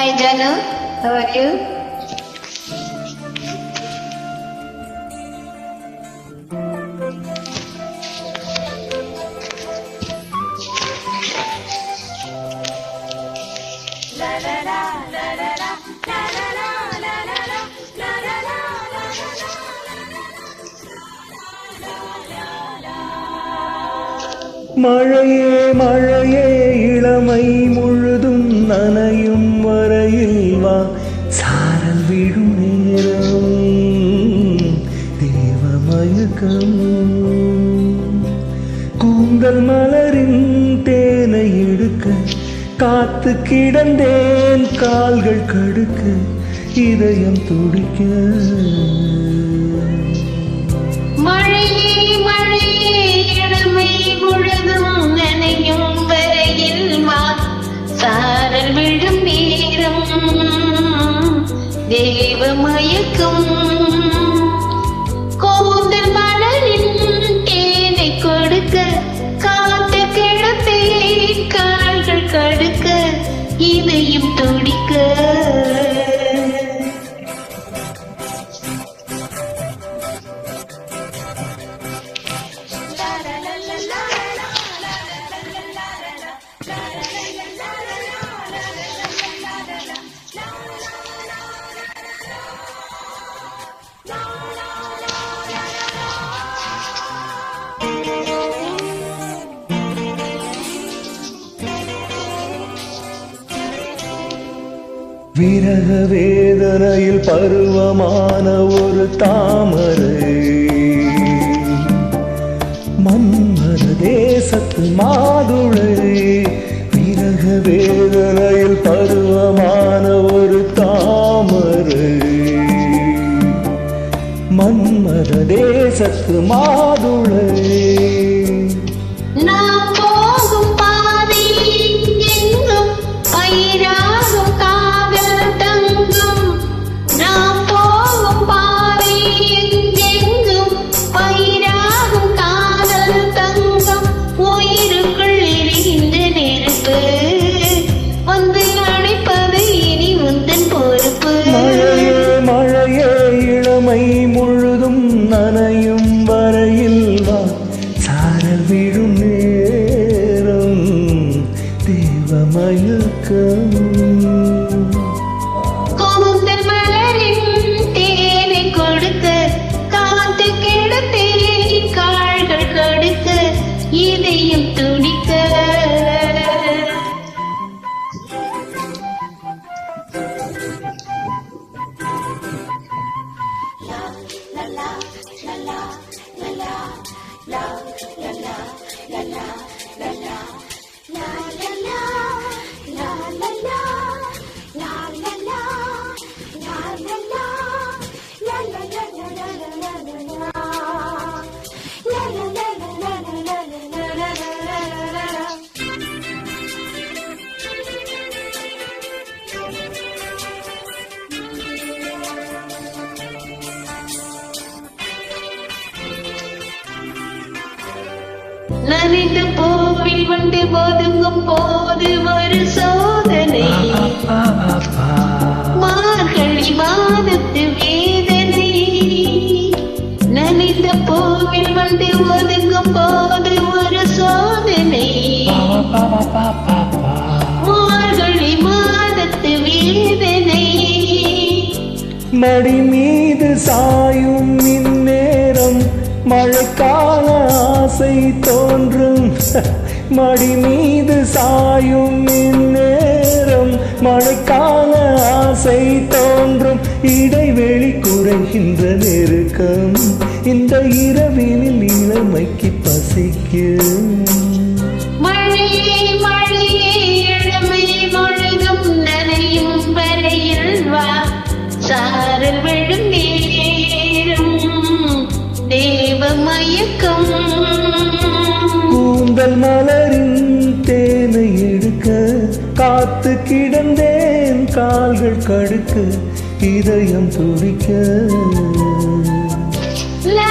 Hi, Janu. How are you? மழையே மழையே இளமை முழுதும் நனையும் கூந்தல் மலரின் தேனை எடுக்க காத்து கிடந்தேன் கால்கள் கடுக்க இதயம் துடிக்க. மழையே மழையே இளமை முழுதும் நனையும் வரையில் வா. சாரல் விழும் நேரம் தேவ மயக்கம் விரக வேதனையில் பருவமான ஒரு தாமரை. மன்மத தேசத்து மாதுளை விரக வேதனையில் பருவமான ஒரு தாமரை. மன்மத தேசத்து மாதுளை. நான் போகும் பாதை எங்கும் பயிராகும் மயக்கம். கோமுந்தல் மலரின் தேனை கொடுக்க காத்து கிடத்தே கால்கள் கடுக்க இதயம் துடிக்க. நனைந்த பூவில் வண்டு ஒதுங்கும் போது ஒரு சோதனை. மார்கழி மாதத்து வேதனை. நனைந்த பூவில் வண்டு ஒதுங்கும் போது ஒரு சோதனை. மார்கழி மாதத்து வேதனை. மடி மீது சாயும் இந்நேரம் மழைக்கால ஆசை தோ மடி மீது சாயும் இந்நேரம். மழைக்கால ஆசை தோன்றும். இடைவெளி குறைகின்ற நெருக்கம். இந்த இரவினில் இளமைக்கு பசிக்கும். சாரல் விழும் நேரம் தேவ மயக்கம் மலரின் தேனை எடுக்க காத்து கிடந்தேன் கால்கள் கடுக்க இதயம் துடிக்க. லா,